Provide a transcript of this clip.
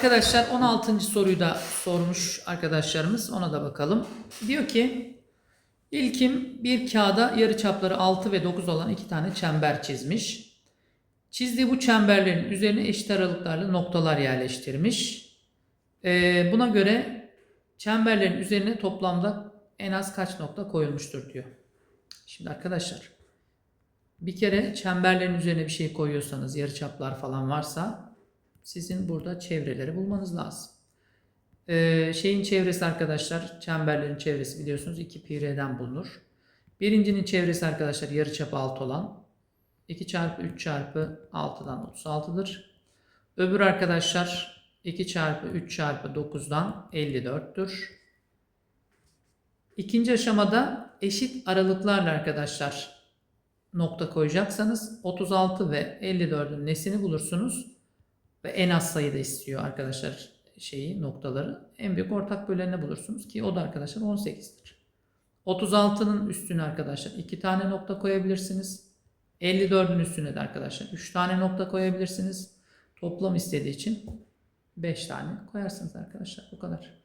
Arkadaşlar 16. soruyu da sormuş arkadaşlarımız. Ona da bakalım. Diyor ki İlkim bir kağıda yarıçapları 6 ve 9 olan iki tane çember çizmiş. Çizdiği bu çemberlerin üzerine eşit aralıklarla noktalar yerleştirmiş. Ee, buna göre çemberlerin üzerine toplamda en az kaç nokta koyulmuştur diyor. Şimdi arkadaşlar bir kere çemberlerin üzerine bir şey koyuyorsanız yarıçaplar falan varsa sizin burada çevreleri bulmanız lazım. Ee, şeyin çevresi arkadaşlar, çemberlerin çevresi biliyorsunuz 2 pi r'den bulunur. Birincinin çevresi arkadaşlar yarıçapı 6 olan 2 çarpı 3 çarpı 6'dan 36'dır. Öbür arkadaşlar 2 çarpı 3 çarpı 9'dan 54'tür. İkinci aşamada eşit aralıklarla arkadaşlar nokta koyacaksanız 36 ve 54'ün nesini bulursunuz ve en az sayıda istiyor arkadaşlar şeyi noktaları. En büyük ortak bölenini bulursunuz ki o da arkadaşlar 18'dir. 36'nın üstüne arkadaşlar 2 tane nokta koyabilirsiniz. 54'ün üstüne de arkadaşlar 3 tane nokta koyabilirsiniz. Toplam istediği için 5 tane koyarsınız arkadaşlar. Bu kadar.